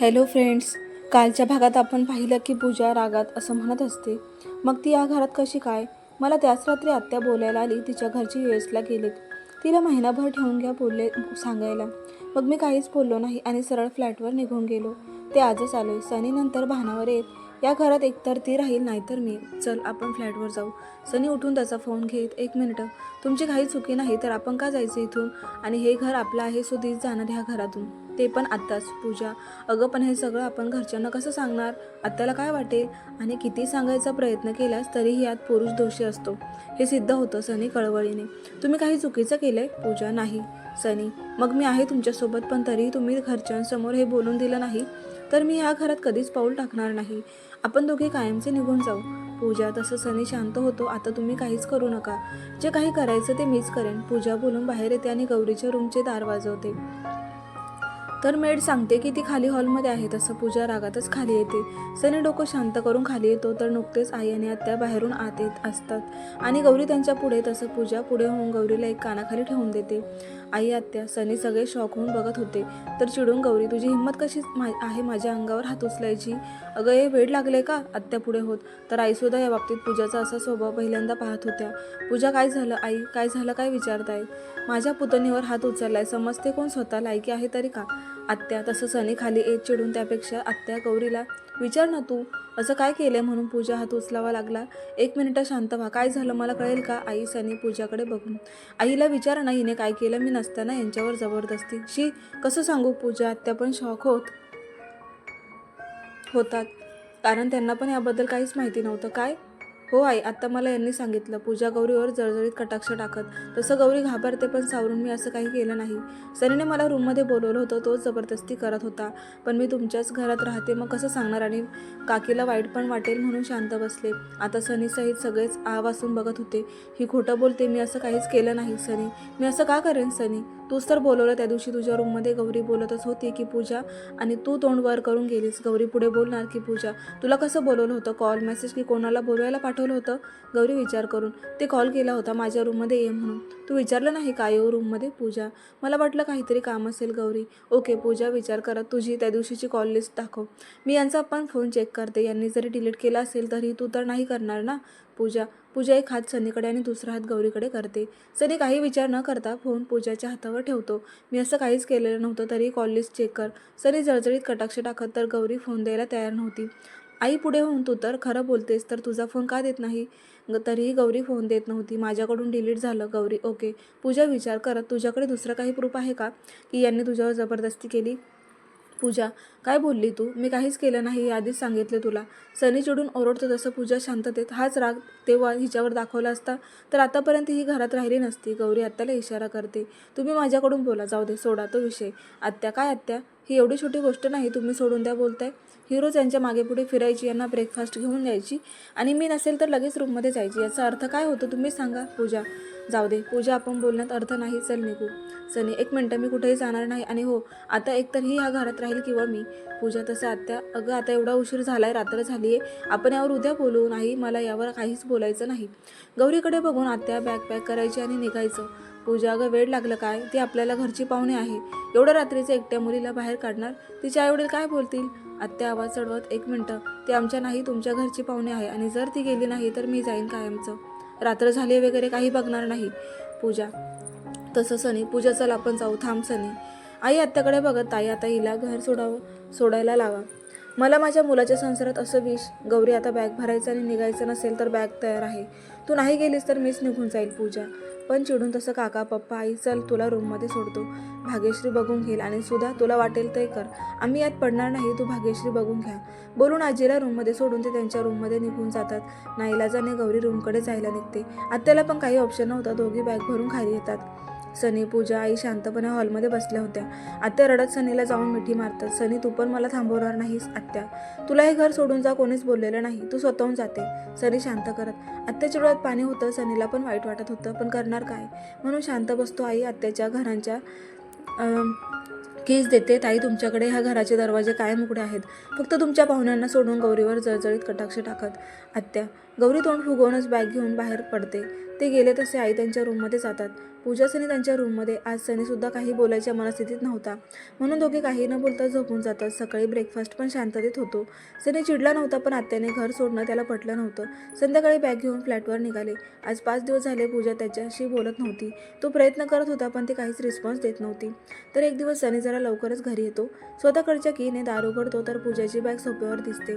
Hello friends कालच्या भागात आपण पाहिलं की पूजा रागात असं म्हणत असते. मग ती या घरात कशी काय? मला त्याच रात्री आत्या बोलायला आली तिच्या घरची वेस्टला गेलेत. तिला महिनाभर ठेवून घ्या बोलले सांगायला. मग मी काहीच बोललो नाही आणि सरळ फ्लॅटवर निघून गेलो. ते आजच आलो. सनी नंतर भानावर येत या घरात एकतर ती राहील नाहीतर मी. चल आपण फ्लॅटवर जाऊ. सनी उठून त्याचा फोन घेत एक मिनटं. तुमची काही चुकी नाही तर आपण का जायचं इथून? आणि हे घर आपलं आहे सो तीच जाणार ह्या घरातून. ते पण आत्ताच. पूजा अगं पण हे सगळं आपण घरच्यांना कसं सांगणार? आत्याला काय वाटेल? आणि किती सांगायचा प्रयत्न केलास तरीही यात पुरुष दोषी असतो. हे सिद्ध होतं सनी कळवळीने. तुम्ही काही चुकीचं केलंय? पूजा नाही. सनी मग मी आहे तुमच्यासोबत पण तरीही तुम्ही घरच्यांसमोर हे बोलून दिलं नाही? तर मी ह्या घरात कधीच पाऊल टाकणार नाही. आपण दोघे कायमचे निघून जाऊ. पूजा तसं सनी शांत होतो. आता तुम्ही काहीच करू नका. जे काही करायचं ते मीच करेन. पूजा बोलून बाहेर येते आणि गौरीच्या रूमचे दार वाजवते. तर मेड सांगते की ती खाली हॉलमध्ये आहे तसं पूजा रागातच खाली येते. सनी डोकं शांत करून खाली येतो तर नुकतेच आई आणि आत्या बाहेरून आत येत असतात. आणि गौरी त्यांच्या पुढे तसं पूजा पुढे होऊन गौरीला एक कानाखाली ठेवून देते. आई आत्या सनी सगळे शॉक होऊन बघत होते. तर चिडून गौरी तुझी हिंमत कशी मा आहे माझ्या अंगावर हात उचलायची? अगं हे वेळ लागले का? आत्या पुढे होत. तर आईसुद्धा या बाबतीत पूजाचा असा स्वभाव पहिल्यांदा पाहत होत्या. पूजा काय झालं आई? काय झालं? काय विचारताय? माझ्या पुतणीवर हात उचललाय. समजते कोण स्वतः लायकी आहे तरी का? आत्या तसं सनी खाली येत चिडून त्यापेक्षा आत्या गौरीला विचार ना तू. असं काय केलं आहे म्हणून पूजा हात उचलावा लागला? एक मिनिटं शांत व्हा. काय झालं मला कळेल का? आई सनी पूजाकडे बघून. आईला विचार ना हिने काय केलं. मी नसताना यांच्यावर जबरदस्ती. शी कसं सांगू पूजा? आत्या पण शॉक होत होतात. कारण त्यांना पण याबद्दल काहीच माहिती नव्हतं. काय? हो आई आत्ता मला यांनी सांगितलं पूजा गौरीवर जळजळीत कटाक्ष टाकत. तसं गौरी घाबरते पण सावरून मी असं काही केलं नाही. सनीने मला रूममध्ये बोलवलं होतं तोच जबरदस्ती करत होता. पण मी तुमच्याच घरात राहते मग कसं सांगणार? आणि काकीला वाईट पण वाटेल म्हणून शांत बसले. आता सनीसहित सगळेच आ बघत होते. ही खोटं बोलते मी असं काहीच केलं नाही सनी. मी असं का करेन सनी? तूच तर बोलवलं त्या दिवशी तुझ्या रूममध्ये गौरी बोलतच होती की पूजा आणि तू तोंड वर करून गेलीस. गौरी पुढे बोलणार की पूजा तुला कसं बोलवलं होतं? कॉल मेसेज की कोणाला बोलवायला पाठवलं होतं? गौरी विचार करून ते कॉल केला होता माझ्या रूममध्ये ये म्हणून. तू विचारलं नाही काय येऊ रूममध्ये पूजा? मला वाटलं काहीतरी काम असेल गौरी. ओके पूजा विचार करत तुझी त्या दिवशीची कॉल लिस्ट दाखव. मी यांचा पण फोन चेक करते. यांनी जरी डिलीट केला असेल तरी तू तर नाही करणार ना? पूजा. पूजा एक हात सनीकडे आणि दुसरा हात गौरीकडे करते. सनी काही विचार न करता फोन पूजाच्या हातावर ठेवतो. मी असं काहीच केलेलं नव्हतं तरी कॉल लिस्ट चेक कर. सनी जळजळीत कटाक्ष टाकत तर गौरी फोन द्यायला तयार नव्हती. आई पुढे होऊन तू तर खरं बोलतेस तर तुझा फोन का देत नाही? तरीही गौरी फोन देत नव्हती. माझ्याकडून डिलीट झालं. गौरी ओके पूजा विचार करत तुझ्याकडे दुसरं काही प्रूफ आहे का? की यांनी तुझ्यावर जबरदस्ती केली? पूजा. काय बोलली तू? मी काहीच केलं नाही आधीच सांगितले तुला. सनी चिडून ओरडतो तसं पूजा शांततेत. हाच राग तेव्हा हिच्यावर दाखवला असता तर आतापर्यंत ही घरात राहिली नसती. गौरी आत्याला इशारा करते. तुम्ही माझ्याकडून बोला जाऊ दे सोडा तो विषय. आत्या काय आत्या? ही एवढी छोटी गोष्ट नाही तुम्ही सोडून द्या बोलताय. ही यांच्या मागे पुढे फिरायची यांना ब्रेकफास्ट घेऊन द्यायची आणि मी नसेल तर लगेच रूममध्ये जायची. याचा अर्थ काय होतो तुम्ही सांगा पूजा. जाऊ दे. पूजा आपण बोलण्यात अर्थ नाही. चल निघू. सनी एक मिनटं मी कुठेही जाणार नाही. आणि हो आता एकतर ही ह्या घरात राहील किंवा मी. पूजा तसं आत्या अगं आता एवढा उशीर झाला आहे रात्र झाली आहे आपण यावर उद्या बोलू नाही. मला यावर काहीच बोलायचं नाही. गौरीकडे बघून आत्या बॅग पॅक करायची आणि निघायचं. पूजा अगं वेळ लागलं काय? ती आपल्याला घरची पाहुणे आहे. एवढ्या रात्रीचं एकट्या मुलीला बाहेर काढणार? तिचे आईवडील काय बोलतील? आत्या आवाज चढवत एक मिनटं. ती आमच्या नाही तुमच्या घरची पाहुणे आहे आणि जर ती गेली नाही तर मी जाईन कायमचं. रात्र झाली वगैरे काही बघणार नाही. पूजा. तसं सनी पूजा चल आपण जाऊ. थांब सनी. आई आत्याकडे बघत ताई आता हिला घर सोडावं सोडायला लावा. मला माझ्या मुलाच्या संसारात असं विष गौरी आता बॅग भरायचं आणि निघायचं नसेल तर बॅग तयार आहे. तू नाही गेलीस तर मीच निघून जाईल पूजा. पण चिडून तसं काका पप्पा आई चल तुला रूममध्ये सोडतो. भाग्यश्री बघून घेईल आणि सुद्धा तुला वाटेल ते कर. आम्ही यात पडणार नाही तू भाग्यश्री बघून घ्या. बोलून आजीला रूममध्ये सोडून ते त्यांच्या रूममध्ये निघून जातात. नाईलाजाने गौरी रूमकडे जायला निघते. आत्याला पण काही ऑप्शन नव्हता दोघी बॅग भरून खाली येतात. सनी पूजा आई शांतपणे हॉलमध्ये बसल्या होत्या. आत्या रडत सनीला जाऊन मिठी मारतात. सनी तू पण मला थांबवणार नाहीस आत्या. तुला हे घर सोडून जा कोणीच बोललेलं नाही. तू स्वतःहून जाते. सनी शांत करत. आत्याच्या डोळ्यात पाणी होतं. सनीला पण वाईट वाटत होतं. पण करणार काय? म्हणून शांत बसतो आई. आत्याच्या घरांच्या अं, कीज देते. ताई तुमच्याकडे ह्या घराचे दरवाजे कायम उघडे आहेत. फक्त तुमच्या पाहुण्यांना सोडून गौरीवर जळजळीत कटाक्ष टाकत. आत्या गौरी तोंड फुगवूनच बॅग घेऊन बाहेर पडते. ते गेले तसे आई त्यांच्या रूममध्ये जातात. पूजा सनी त्यांच्या रूममध्ये. आज सनीसुद्धा काही बोलायच्या मनस्थितीत नव्हता. म्हणून दोघे काही न बोलता झोपून जातात. सकाळी ब्रेकफास्ट पण शांततेत होतो. सनी चिडला नव्हता पण आत्याने घर सोडणं त्याला पटलं नव्हतं. संध्याकाळी बॅग घेऊन फ्लॅटवर निघाले. आज पाच दिवस झाले पूजा त्याच्याशी बोलत नव्हती. तो प्रयत्न करत होता पण ती काहीच रिस्पॉन्स देत नव्हती. तर एक दिवस सनी जरा लवकरच घरी येतो. स्वतःकडच्या कीने दार उघडतो तर पूजाची बॅग सोप्यावर दिसते.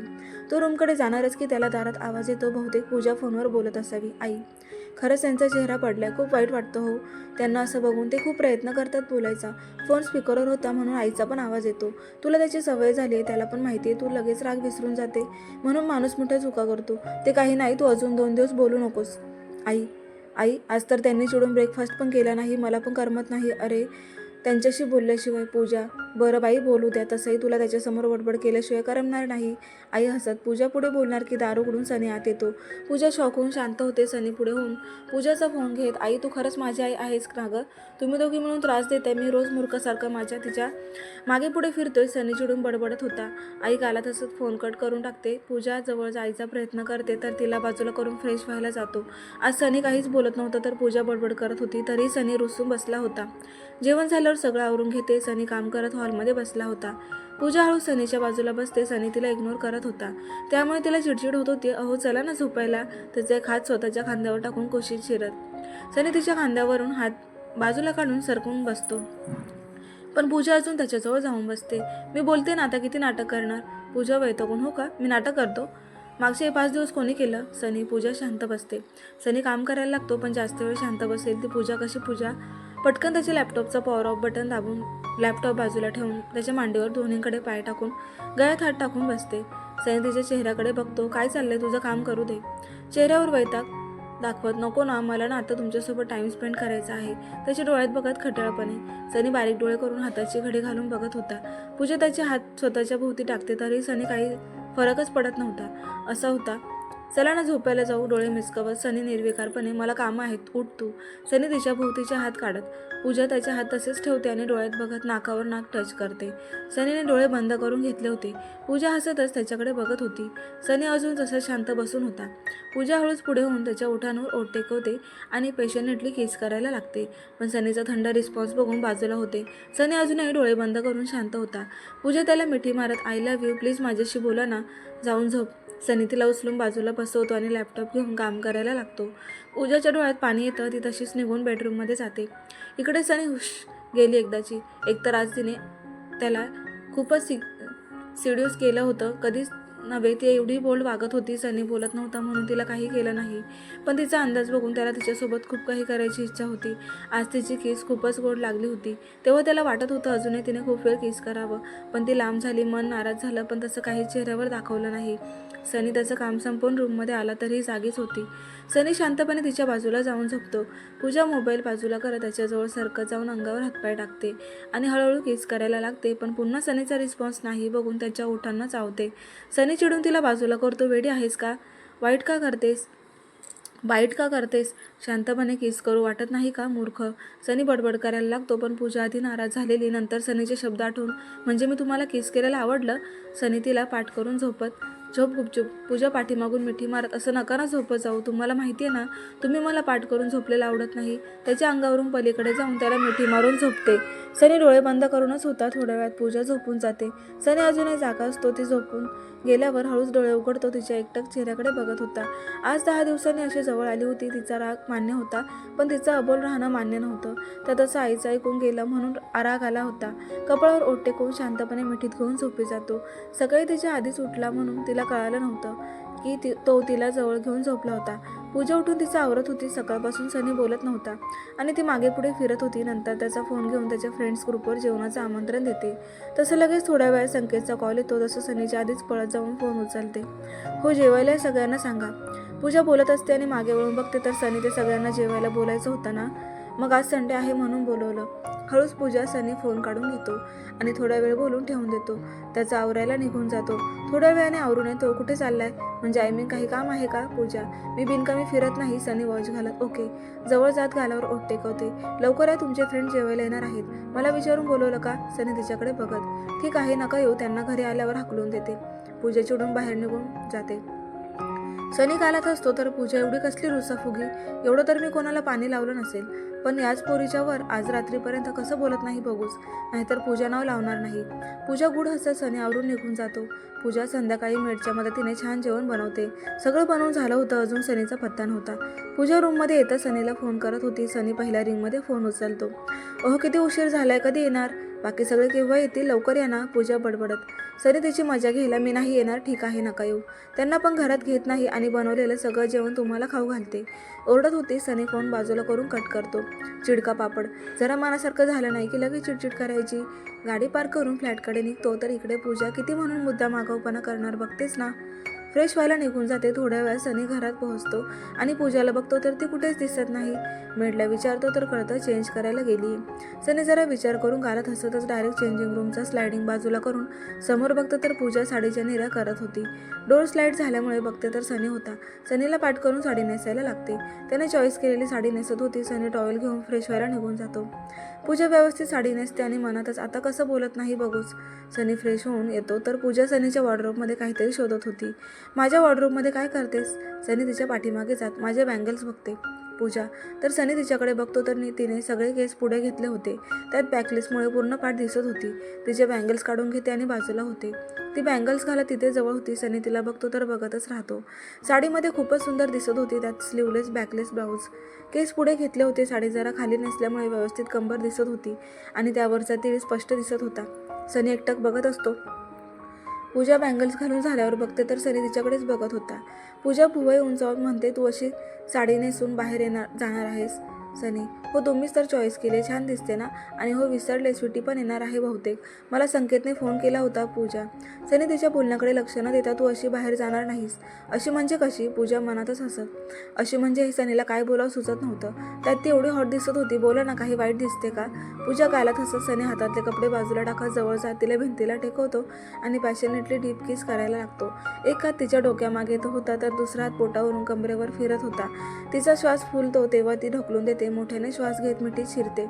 तो रूमकडे जाणारच की त्याला दारात आवाज येतो. बहुतेक पूजा फोनवर बोलत असावी. आई खरंच त्यांचा चेहरा पडलाय. खूप वाईट वाटतं हो. त्यांना असं बघून ते खूप प्रयत्न करतात बोलायचा. फोन स्पीकरवर होता म्हणून आईचा पण आवाज येतो. तुला त्याची सवय झाली आहे त्याला पण माहिती आहे तू लगेच राग विसरून जाते. म्हणून माणूस मोठ्या चुका करतो. ते काही नाही तू अजून दोन दिवस बोलू नकोस. आई आई आज तर त्यांनी चिडून ब्रेकफास्ट पण केला नाही. मला पण करमत नाही. अरे त्यांच्याशी बोलल्याशिवाय पूजा बरं बाई बोलू द्या. तसंही तुला त्याच्यासमोर बडबड केल्याशिवाय करमणार नाही. आई हसत पूजा पुढे बोलणार की दारू उघडून सनी आत येतो. पूजा शॉक होऊन शांत होते सनी पुढे होऊन. पूजाचा फोन घेत आई तू खरंच माझी आई आहेस का गं? तुम्ही दोघी मिळून त्रास देते मी रोज मूर्खासारखं माझ्या तिच्यामागे पुढे फिरतोय. सनी चिडून बडबडत होता. आई गाला तसंच फोन कट करून टाकते. पूजा जवळ जायचा प्रयत्न करते तर तिला बाजूला करून फ्रेश व्हायला जातो. आज सनी काहीच बोलत नव्हतं तर पूजा बडबड करत होती तरी सनी रुसून बसला होता. जेवण झाल्यावर सगळं आवरून घेते. सनी काम करत हॉलमध्ये बसला होता. पूजा हळू सनीच्या बाजूला बसते. सनी तिला इग्नोर करत होता. त्यामुळे तिला चिडचिड होत होती. अहो चला ना झोपायला. त्याचा एक हात स्वतःच्या खांद्यावर टाकून कुशीत शिरत. सनी तिच्या खांद्यावरून हात बाजूला काढून सरकून बसतो. पण पूजा अजून त्याच्याजवळ जाऊन बसते. मी बोलते ना आता किती नाटक करणार? पूजा वैतकून हो का? मी नाटक करतो. मागचे पाच दिवस कोणी केलं? सनी पूजा शांत बसते. सनी काम करायला लागतो पण जास्त वेळ शांत बसेल ती पूजा कशी? पूजा पटकन त्याच्या लॅपटॉपचा पॉवर ऑफ बटन दाबून लॅपटॉप बाजूला ठेवून त्याच्या मांडीवर दोन्हीकडे पाय टाकून गळ्यात हात टाकून बसते. सनी तिच्या चेहऱ्याकडे बघतो काय चाललंय? तुझं काम करू दे. चेहऱ्यावर वैताग दाखवत नको ना मला ना आता तुमच्यासोबत टाइम स्पेंड करायचा आहे. त्याच्या डोळ्यात बघत खटाळपणे सनी बारीक डोळे करून हाताची घडी घालून बघत होता. पूजा त्याचे हात स्वतःच्या भोवती टाकते तरी सनी काही फरकच पडत नव्हता. असा होता चला ना झोपायला जाऊ डोळे मिसकवत सनी निर्विकारपणे मला कामं आहेत उठ तू. सनी तिच्या भोवतीचे हात काढत पूजा त्याचे हात तसेच ठेवते आणि डोळ्यात बघत नाकावर नाक टच करते. सनीने डोळे बंद करून घेतले होते. पूजा हसतच त्याच्याकडे बघत होती. सनी अजून तसंच शांत बसून होता. पूजा हळूच पुढे होऊन त्याच्या ओठांवर ओठ टेकवते आणि पेशंटली केस करायला लागते. पण सनीचा थंड रिस्पॉन्स बघून बाजूला होते. सनी अजूनही डोळे बंद करून शांत होता. पूजा त्याला मिठी मारत आय लव्ह यू प्लीज माझ्याशी बोला ना. जाऊन झोप. सनी तिला उचलून बाजूला बसवतो आणि लॅपटॉप घेऊन काम करायला लागतो. पूजाच्या डोळ्यात पाणी येतं ती तशीच निघून बेडरूममध्ये जाते. इकडे सनी हुश गेली एकदाची. एकतर आज तिने त्याला खूपच सि सिड्यूस केलं होतं. कधीच नव्हे ती एवढी बोल्ड वागत होती. सनी बोलत नव्हता म्हणून तिला काही केलं नाही. पण तिचा अंदाज बघून त्याला तिच्यासोबत खूप काही करायची इच्छा होती. आज तिची किस खूपच गोड लागली होती. तेव्हा त्याला वाटत होतं अजूनही तिने खूप वेळ किस करावं. पण ती लांब झाली मन नाराज झालं पण तसं काही चेहऱ्यावर दाखवलं नाही. सनी त्याचं काम संपवून रूममध्ये आला तरी जागीच होती. सनी शांतपणे तिच्या बाजूला जाऊन झोपतो. पूजा मोबाईल बाजूला करत त्याच्याजवळ सरकत जाऊन अंगावर हातपाय टाकते आणि हळूहळू किस करायला लागते पण पुन्हा सनीचा रिस्पॉन्स नाही बघून त्याच्या ओठांना चावते. सनी चिडून तिला बाजूला करतो वेडी आहेस का? वाईट का करतेस? बाईट का करतेस? शांतपणे किस करू वाटत नाही का मूर्ख? सनी बडबड करायला लागतो पण पूजा आधी नाराज झालेली. नंतर सनीचे शब्द आठवून म्हणजे मी तुम्हाला किस करायला आवडलं? सनी तिला पाठ करून झोपत झोप गुपचूप पूजा पाठीमागून मिठी मारत असं नका ना झोपत जाऊ. तुम्हाला माहिती आहे ना तुम्ही मला पाठ करून झोपलेला आवडत नाही. त्याच्या अंगावरून पलीकडे जाऊन त्याला मिठी मारून झोपते. सनी डोळे बंद करूनच होता थोड्या वेळात पूजा झोपून जाते. सनी अजूनही जागा असतो ती झोपून गेल्यावर हळूच डोळे उघडतो. तिच्या एकटक चेहऱ्याकडे बघत होता. आज दहा दिवसांनी अशी जवळ आली होती. तिचा राग मान्य होता पण तिचा अबोल राहणं मान्य नव्हतं. त्यातच आईचं ऐकून गेलं म्हणून राग आला होता. कपाळावर ओट टेकवून शांतपणे मिठीत घेऊन झोपी जातो. सकाळी तिच्या आधीच उठला म्हणून तिला कळालं नव्हतं की ती तो तिला जवळ घेऊन झोपला होता. पूजा उठून तिचा आवरत होती. सकाळपासून सनी बोलत नव्हता आणि ती मागे पुढे फिरत होती. नंतर त्याचा फोन घेऊन त्याच्या फ्रेंड्स ग्रुपवर जेवणाचं आमंत्रण देते. तसं लगेच थोड्या वेळा संकेतचा कॉल येतो. तसं सनीच्या आधीच पळत जाऊन फोन उचलते. हो जेवायला सगळ्यांना सांगा. पूजा बोलत असते आणि मागे वळून बघते. तर सनी ते सगळ्यांना जेवायला बोलायचं होतं ना? मग आज संडे आहे म्हणून बोलवलं. हळूच पूजा सनी फोन काढून घेतो आणि थोडा वेळ बोलून ठेवून देतो. त्याचा आवरायला निघून जातो. थोड्या वेळाने आवरून येतो. कुठे चाललाय? म्हणजे आय मीन काही काम आहे का? पूजा. मी बिनकामी फिरत नाही. सनी वॉच घालत. ओके. जवळ जात घालावर ओट टेकवते. लवकर आहे तुमचे फ्रेंड जेवायला येणार आहेत. मला विचारून बोलवलं का? सनी तिच्याकडे बघत. ठीक आहे नका येऊ. त्यांना घरी आल्यावर हाकलून देते. पूजा चिडून बाहेर निघून जाते. सनी कालात असतो तर पूजा एवढी कसली रुसाफुगी? एवढं तर मी कोणाला पाणी लावलं नसेल. पण याच पोरीच्यावर आज रात्रीपर्यंत कसं बोलत नाही बघूच नाहीतर पूजा नाव लावणार नाही. पूजा गुढ हसत सनी आवरून निघून जातो. पूजा संध्याकाळी मेडच्या मदतीने छान जेवण बनवते. सगळं बनवून झालं होतं अजून सनीचा पत्ता नव्हता. पूजा रूममध्ये येता सनीला फोन करत होती. सनी पहिल्या रिंगमध्ये फोन उचलतो. अहो किती उशीर झालाय कधी येणार? बाकी सगळे केव्हा येतील लवकर या ना पूजा बडबडत. सनी तिची मजा घ्यायला मी नाही येणार ठीक आहे नका येऊ. त्यांना पण घरात घेत नाही आणि बनवलेलं सगळं जेवण तुम्हाला खाऊ घालते. ओरडत होती सनी फोन बाजूला करून कट करतो. चिडका पापड. जरा मनासारखं झालं नाही की लगेच चिडचिड करायची. गाडी पार्क करून फ्लॅटकडे निघतो तर इकडे पूजा किती म्हणून मुद्दा मागवपणा करणार बघतेस ना? फ्रेश व्हायला निघून जाते थोड्या वेळात सनी घरात पोहोचतो आणि पूजाला बघतो तर ती कुठेच दिसत नाही. मेडला विचारतो तर कळतं चेंज करायला गेली. सनी जरा विचार करून गालात हसतच डायरेक्ट चेंजिंग रूमचा स्लायडिंग बाजूला करून समोर बघतं तर पूजा साडीच्या निरा करत होती. डोर स्लाईड झाल्यामुळे बघते तर सनी होता. सनीला पाठ करून साडी नेसायला लागते. त्याने चॉईस केलेली साडी नेसत होती. सनी टॉवेल घेऊन फ्रेश व्हायला निघून जातो. पूजा व्यवस्थित साडी नेसते आणि मनातच आता कसं बोलत नाही बघूच. सनी फ्रेश होऊन येतो. तर पूजा सनीच्या वॉर्डरोबमध्ये काहीतरी शोधत होती. माझ्या वॉर्डरोबमध्ये काय करतेस? सनी तिच्या पाठीमागे जात माझे बँगल्स बघते. पूजा. तर सनी तिच्याकडे बघतो तर नी- तिने सगळे केस पुढे घेतले होते. त्यात बॅकलेसमुळे पूर्ण पाठ दिसत होती. तिचे बँगल्स काढून घेते आणि बाजूला होते. ती बँगल्स घालत तिथे जवळ होती. सनी तिला बघतो तर बघतच राहतो. साडीमध्ये खूपच सुंदर दिसत होती. त्यात स्लीवलेस बॅकलेस ब्लाऊज केस पुढे घेतले होते. साडी जरा खाली नसल्यामुळे व्यवस्थित कंबर दिसत होती. आणि त्यावरचा तीळ स्पष्ट दिसत होता. सनी एकटक बघत असतो. पूजा बँगल्स घालून झाल्यावर बघते तर सनी तिच्याकडेच बघत होता. पूजा भुवई उंचावत म्हणते तू अशी साडी नेसून बाहेर येणार जाणार आहेस. सनी हो तुम्हीच तर चॉईस केले छान दिसते ना? आणि हो विसरले स्वीटी पण येणार आहे बहुतेक. मला संकेतने फोन केला होता पूजा. सनी तिच्या बोलण्याकडे लक्ष न देता तू अशी बाहेर जाणार नाहीस. अशी म्हणजे कशी? पूजा मनातच हसत. अशी म्हणजे हे सनीला काय बोलावं सुचत नव्हतं. त्यात ती एवढी हॉट दिसत होती बोला ना काही वाईट दिसते का? पूजा गालात हसत सनी हातातले कपडे बाजूला टाकत जवळ जात तिला भिंतीला टेकवतो आणि पॅशनेटली डीप किस करायला लागतो. एक हात तिच्या डोक्यामागे तो होता तर दुसरा हात पोटावरून कमरेवर फिरत होता. तिचा श्वास फुलतो तेव्हा ती ढकलून देते. मोठ्याने श्वास घेत मिठीत शिरते.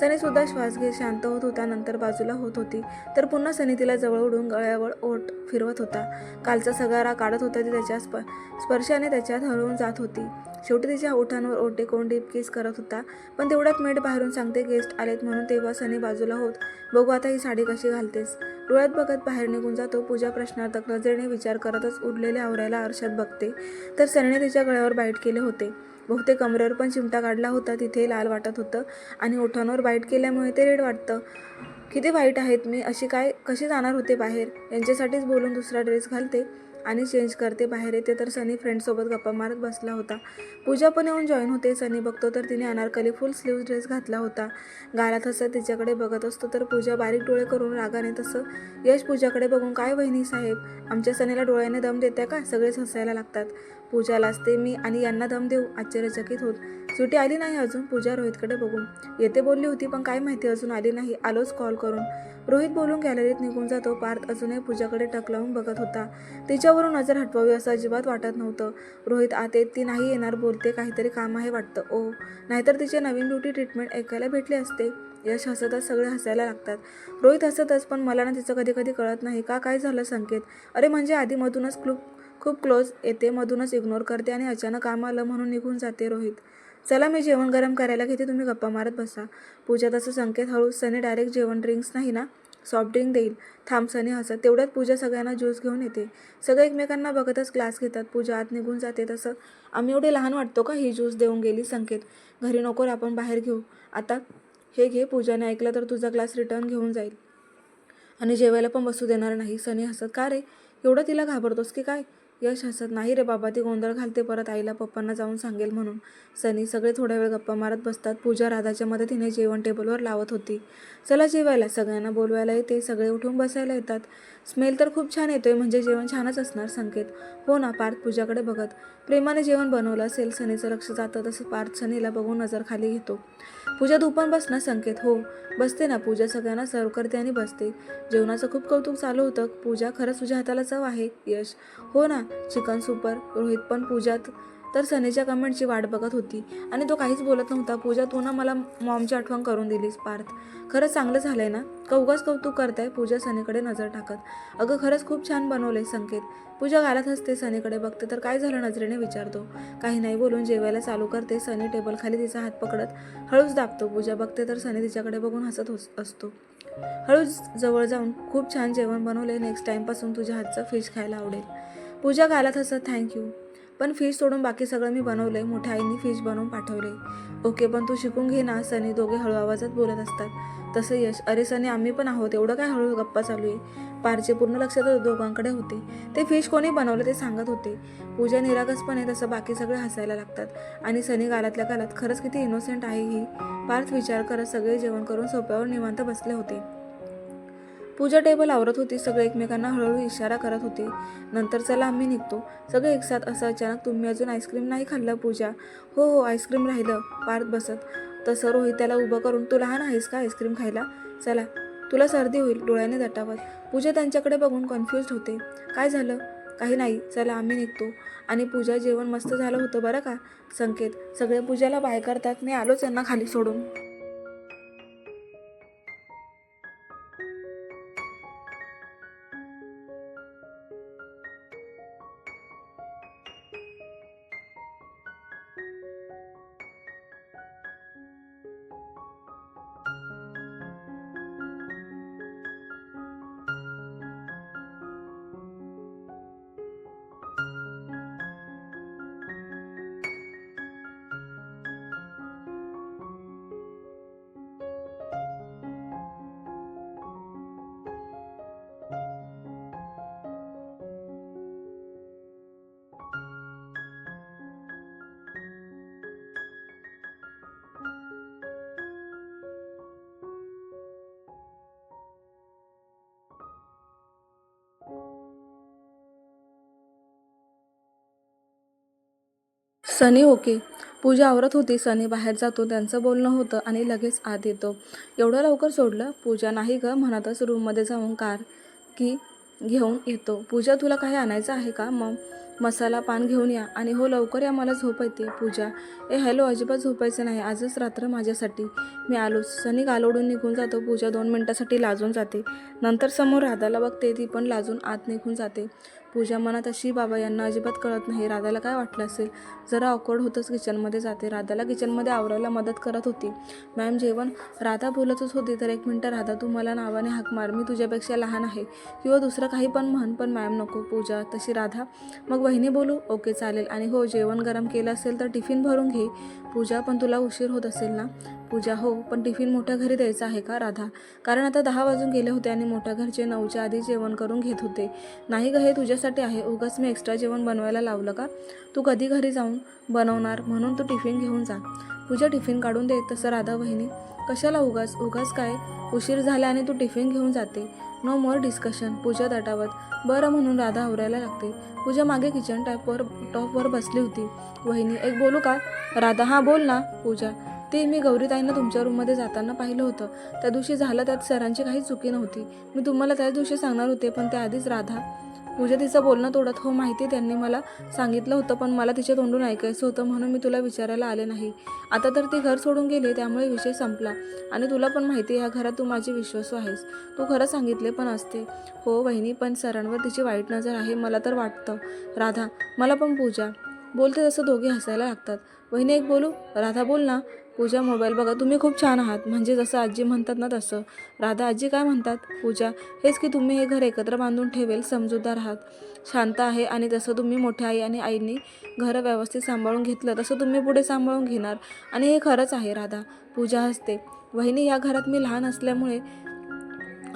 सनी सुद्धा श्वास घेत शांत होत होता नंतर बाजूला होत होती. तर पुन्हा सनी तिला जवळ उडून गळ्यावर ओठ फिरवत होता. कालचा सगारा काढत होता ती त्याच्या स्प स्पर्शाने त्याच्यात हळवून जात होती. शेवटी तिच्या ओठांवर ओटे कोण डीप किस करत होता. पण तेवढ्यात मेट बाहेरून सांगते गेस्ट आलेत म्हणून तेव्हा सनी बाजूला होत बघू आता ही साडी कशी घालतेस. डोळ्यात बघत बाहेर निघून जातो. पूजा प्रश्नार्थक नजरेने विचार करतच उडलेल्या आवऱ्याला आरशात बघते. तर सनीने तिच्या गळ्यावर बाईट केले होते. बहुतेक कमरेवर पण चिमटा काढला होता तिथे लाल वाटत होतं आणि ओठांवर बाईट केल्यामुळे ते रेड वाटतं. किती वाईट आहेत मी? अशी काय कशी जाणार होते बाहेर? यांच्यासाठीच बोलून दुसरा ड्रेस घालते. आणि चेंज करते. बाहेर येते तर सनी फ्रेंडसोबत गप्पा मारत बसला होता. पूजा पण येऊन जॉईन होते. सनी बघतो तर तिने अनारकली फुल स्लीव ड्रेस घातला होता. गालात हसत तिच्याकडे बघत असतो तर पूजा बारीक डोळे करून रागाने तसं यश पूजाकडे बघून काय वहिनी साहेब? आमच्या सनीला डोळ्याने दम देते का? सगळेच हसायला लागतात. पूजा लाजते मी आणि यांना दम देऊ. आश्चर्यचकित होत. सुटी आली नाही अजून? पूजा रोहितकडे बघून. येते बोलली होती पण काय माहिती अजून आली नाही. आलोच कॉल करून. रोहित बोलून गॅलरीत निघून जातो. पार्थ अजूनही पूजाकडे टक लावून बघत होता. तिच्यावरून नजर हटवावी असं अजिबात वाटत नव्हतं. रोहित आत येत ती नाही येणार बोलते काहीतरी काम आहे वाटतं. ओ नाहीतर तिचे नवीन ब्युटी ट्रीटमेंट ऐकायला भेटले असते. यश हसतच सगळे हसायला लागतात. रोहित हसतच पण मला ना तिचं कधी कधी कळत नाही. का काय झालं संकेत? अरे म्हणजे आधीमधूनच खूप खूप क्लोज येते मधूनच इग्नोर करते आणि अचानक काम आलं म्हणून निघून जाते रोहित. चला मी जेवण गरम करायला घेते तुम्ही गप्पा मारत बसा. पूजा तसं संकेत हळू सनी डायरेक्ट जेवण ड्रिंक्स नाही ना सॉफ्ट ड्रिंक देईल. थांब सनी हसत तेवढ्यात पूजा सगळ्यांना ज्यूस घेऊन येते. सगळे एकमेकांना बघतच क्लास घेतात. पूजा आत निघून जाते तसं आम्ही एवढे लहान वाटतो का ही ज्यूस देऊन गेली संकेत? घरी नको आपण बाहेर घेऊ. आता हे घे पूजाने ऐकलं तर तुझा ग्लास रिटर्न घेऊन जाईल. आणि जेवायला पण बसू देणार नाही. सनी हसत का रे? एवढं तिला घाबरतोस की काय? यश हसत नाही रे बाबा ती गोंधळ घालते परत आईला पप्पांना जाऊन सांगेल म्हणून. सनी सगळे थोड्या वेळ गप्पा मारत बसतात. पूजा राधाच्या मदतीने जेवण टेबलवर लावत होती. चला जेवायला सगळ्यांना बोलवायला येते. सगळे उठून बसायला येतात. स्मेल तर खूप छान येतोय म्हणजे जेवण छानच असणार संकेत. हो ना पार्थ पूजाकडे बघत. प्रेमाने जेवण बनवलं असेल सनीचं लक्ष जातं तसं पार्थ सनीला बघून नजर खाली घेतो. पूजा तू पण बस ना संकेत. हो बसते ना पूजा. सगळ्यांना सर्व करते आणि बसते. जेवणाचं खूप कौतुक चालू होतं. पूजा खरंच तुझ्या हाताला चव आहे यश. हो ना चिकन सुपर. रोहित पण पूजात तर सनीच्या कमेंटची वाट बघत होती. आणि तो काहीच बोलत नव्हता. पूजा तू ना मला मॉमची आठवण करून दिलीस पार्थ. खरंच चांगलं झालंय ना? का उगाच कौतुक करताय? पूजा सनीकडे नजर टाकत. अगं खरंच खूप छान बनवलंय संकेत. पूजा घालत हसते सनीकडे बघते. तर काय झालं नजरेने विचारतो. काही नाही बोलून जेवायला चालू करते. सनी टेबल खाली तिचा हात पकडत हळूच दाबतो. पूजा बघते तर सनी तिच्याकडे बघून हसत हो असतो. हळूच जवळ जाऊन खूप छान जेवण बनवले नेक्स्ट टाईमपासून तुझ्या हातचं फिश खायला आवडेल. पूजा घालत हसत थँक्यू पण फिश सोडून बाकी सगळं मी बनवलंय. मोठ्या आईने फिश बनवून पाठवले ओके पण तू शिकून घे ना. सनी दोघे हळू आवाजात बोलत असतात. तसं यश. अरे सनी आम्ही पण आहोत. एवढं काय हळू गप्पा चालू आहे? पारचे पूर्ण लक्ष तर दोघांकडे होते. ते फिश कोणी बनवलं ते सांगत होते. पूजा निरागसपणे तसं बाकी सगळे हसायला लागतात. आणि सनी गालातल्या गालात खरंच किती इनोसेंट आहे ही. पार्थ विचार करत सगळे जेवण करून सोप्यावर निवांत बसले होते. पूजा टेबल आवरत होती. सगळे एकमेकांना हळूहळू इशारा करत होते. नंतर चला आम्ही निघतो. सगळे एकसाथ असं अचानक तुम्ही अजून आईस्क्रीम नाही खाल्लं पूजा? हो हो आईस्क्रीम राहिलं. पार्थ बसत. तसं रोहित त्याला उभं करून तू लहान आहेस का आईस्क्रीम खायला? चला. तुला सर्दी होईल. डोळ्याने दटावत. पूजा त्यांच्याकडे बघून कन्फ्युज होते. काय झालं? काही नाही. चला आम्ही निघतो. आणि पूजा जेवण मस्त झालं होतं बरं का? संकेत. सगळे पूजाला बाय करतात. मी आलोच यांना खाली सोडून. सनी ओके. पूजा आवरत होती. सनी बाहेर जातो. त्यांचं बोलणं होतं आणि लगेच आत येतो. एवढं लवकर सोडलं. पूजा नाही ग म्हणतच रूममध्ये जाऊन कार की घेऊन येतो. पूजा तुला काही आणायचं आहे का? मग मसाला पान घेऊन या. आणि हो लवकर या. मला झोप येते. पूजा ए हॅलो अजिबात झोपायचं नाही. आजच रात्र माझ्यासाठी. मी आलोच सनी गालोडून निघून जातो. पूजा दोन मिनटासाठी लाजून जाते. नंतर समोर राधाला बघते. ती पण लाजून आत निघून जाते. पूजा मनात अशी बाबा यांना अजिबात कळत नाही. राधाला काय वाटलं असेल? जरा ऑकवर्ड होतच किचनमध्ये जाते. राधाला किचनमध्ये आवरायला मदत करत होती. मॅम जेवण? राधा बोलतच होती. तर एक मिनटं राधा तू मला नावाने हाक मार. मी तुझ्यापेक्षा लहान आहे. किंवा दुसरं काही पण म्हण पण मॅम नको पूजा. तशी राधा मग वहिनी बोलू? ओके चालेल. आणि हो जेवण गरम केलं असेल तर टिफिन भरून घे. पूजा पण तुला उशीर होत असेल ना? पूजा हो पण टिफिन मोठ्या घरी द्यायचा आहे का राधा? कारण आता दहा वाजून गेले होते आणि मोठ्या घरचे नऊच्या आधी जेवण करून घेत होते. नाही ग हे तुझ्यासाठी आहे. उगाच मी एक्स्ट्रा जेवण बनवायला लावलं का? तू कधी घरी जाऊन बनवणार? म्हणून तू टिफिन घेऊन जा. पूजा टिफिन काढून दे तसं राधा वहिनी. कशाला उगाच? उगाच काय? उशीर झाला आणि तू टिफिन घेऊन जाते. नो मोर डिस्कशन पूजा दटावत बरं म्हणून राधा आवरायला लागते. पूजा मागे किचन टॉपवर टॉपवर बसली होती. वहिनी एक बोलू का? राधा हां बोल ना पूजा. ते मी गौरीताईंना तुमच्या रूममध्ये जाताना पाहिलं होतं. त्या दिवशी झालं त्यात सरांची काही चुकी नव्हती. मी तुम्हाला त्याच दिवशी सांगणार होते पण त्याआधीच राधा पूजा तिचं बोलणं तोडत हो माहिती त्यांनी मला सांगितलं होतं पण मला तिच्या तोंडून ऐकायचं होतं म्हणून मी तुला विचारायला आले नाही. आता तर ती घर सोडून गेली त्यामुळे विषय संपला. आणि तुला पण माहिती आहे ह्या घरात तू माझी विश्वासू आहेस. तू खरं सांगितले पण असते. हो वहिनी पण सरांवर तिची वाईट नजर आहे मला तर वाटतं. राधा मला पण पूजा. बोलते तसं दोघे हसायला लागतात. वहिनी एक बोलू? राधा बोल ना. पूजा मोबाईल बघा तुम्ही खूप छान आहात. म्हणजे जसं आजी म्हणतात ना तसं. राधा आजी काय म्हणतात? पूजा हेच की तुम्ही हे घर एकत्र बांधून ठेवेल समजूतदार आहात. शांत आहे आणि जसं तुम्ही मोठ्या आई आणि आईनी घरं व्यवस्थित सांभाळून घेतलं तसं तुम्ही पुढे सांभाळून घेणार. आणि हे खरंच आहे राधा. पूजा हसते. वहिनी या घरात मी लहान असल्यामुळे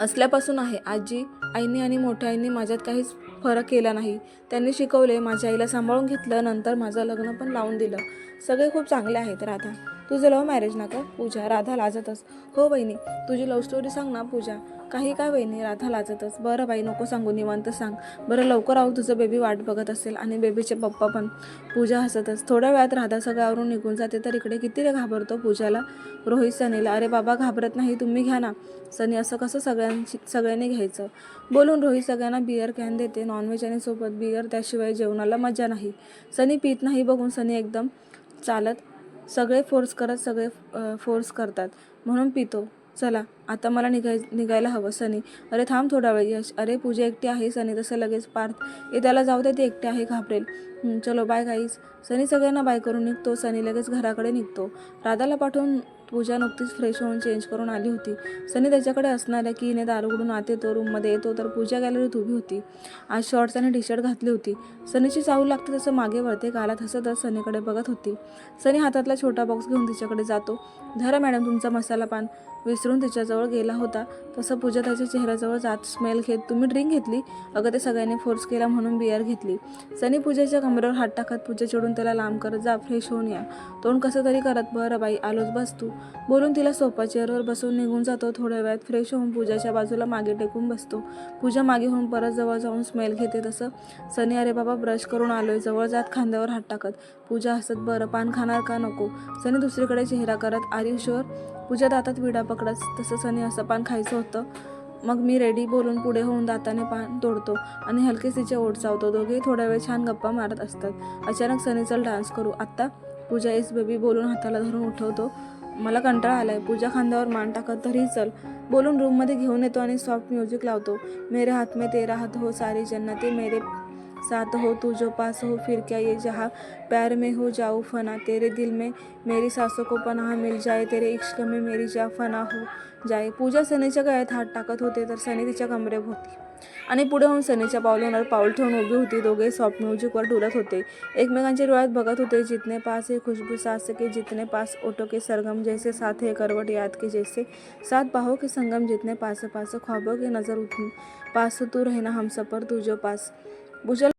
असल्यापासून आहे. आजी आईने आणि मोठ्या आईने माझ्यात काहीच फरक केला नाही. त्यांनी शिकवले माझ्या आईला सांभाळून घेतलं नंतर माझं लग्न पण लावून दिलं. सगळे खूप चांगले आहेत राधा. तुझं लव्ह मॅरेज ना का पूजा राधा लाजतच हो बहिणी तुझी लव्ह स्टोरी सांग ना पूजा. काही काय बहिणी राधा लाजतच बरं बाई नको सांगू निवांत सांग. बरं लवकर आहो तुझं बेबी वाट बघत असेल आणि बेबीचे पप्पा पण. पूजा हसतच थोड्या वेळात राधा सगळ्यावरून निघून जाते तर इकडे किती रे घाबरतो पूजाला? रोहित सनीला अरे बाबा घाबरत नाही तुम्ही घ्या ना. सनी असं कसं सगळ्यांची सगळ्यांनी घ्यायचं? बोलून रोहित सगळ्यांना बियर कॅन देते. नॉनव्हेज आणि सोबत बियर त्याशिवाय जेवणाला मजा नाही. सनी पित नाही बघून सनी एकदम चालत सगळे फोर्स करत सगळे फोर्स करतात. म्हणून पितो. चला आता मला निघाय निघायला हवं सनी. अरे थांब थोडा वेळ यश. अरे पूजा एकटी आहे सनी. तसं लगेच पार्थ. ये त्याला जाऊ दे ती एकटी आहे घाबरेल. चलो बाय गाईज सनी सगळ्यांना बाय करून निघतो. सनी लगेच घराकडे निघतो. राधाला पाठवून पूजा नुकतीच फ्रेश होऊन चेंज करून आली होती. सनी त्याच्याकडे असणाऱ्या कीने उघडून आते तो रूममध्ये येतो तर पूजा गॅलरीत उभी होती. आज शॉर्ट्स आणि टी शर्ट घातली होती. सनीची चावल लागते तसं मागे वळते गालात हसतच सनीकडे बघत होती. सनी हातातला छोटा बॉक्स घेऊन तिच्याकडे जातो. धरा मॅडम तुमचा मसाला पान. विसरून तिच्याजवळ गेला होता. तसं पूजा त्याच्या चेहऱ्याजवळ जात स्मेल घेत तुम्ही ड्रिंक घेतली? अगं ते सगळ्यांनी फोर्स केला म्हणून बियर घेतली. सनी पूजाच्या कमरेवर हात टाकत पूजा चिडून त्याला लांब करत जा फ्रेश होऊन या. तोंड कसं तरी करत बरं बाई आलोच बस तू. बोलून तिला सोपा चेअरवर बसून निघून जातो. थोड्या वेळात फ्रेश होऊन पूजाच्या बाजूला मागे टेकून बसतो. पूजा मागे होऊन परत जवळ जाऊन स्मेल घेते तसं. सनी अरे बाबा ब्रश करून आलोय. जवळ जात खांद्यावर हात टाकत पूजा हसत बरं पान खाणार का नको? सनी दुसरीकडे चेहरा करत आयुष्यवर पूजा दातात विडा पकडत तसं सनी असं पान खायचं होतं. मग मी रेडी बोलून पुढे होऊन दाताने पान तोडतो आणि हलकेच तिचे ओढ चावतो. दोघेही थोड्या वेळ छान गप्पा मारत असतात. अचानक सनी चल डान्स करू. आत्ता पूजा एस बेबी बोलून हाताला धरून उठवतो. मला कंटाळा आलाय. पूजा खांद्यावर मान टाकत तरी चल. बोलून रूममध्ये घेऊन येतो आणि सॉफ्ट म्युझिक लावतो. मेरे हात में तेरा हात हो सारी जन्नते मेरे साथ हो तू जो पास हो फिर क्या ये जहाँ? प्यार में हो जाऊँ फना तेरे दिल में मेरी सासों को पनाह मिल जाए तेरे इश्क में मेरी जा फना हो जाए। पूजा सनीच्या गळ्यात हात टाकत होते तर सनी तिच्या कमरेत होती. आणि पुढे होऊन सनीच्या पावलांवर पाऊल ठेवून उभी होती दोघे सॉफ्ट म्युझिकवर डुलत होते. एकमेकांच्या डोळ्यात बघत होते जितने पास हे खुशबू सास के जितने पास ओटो के सरगम जैसे साथ है करवट याद के जैसे साथ बाहों के संगम जितने पास पास ख्वाबों के नज़र उठने पास तू रहना हम सफर तू जो पास पूजा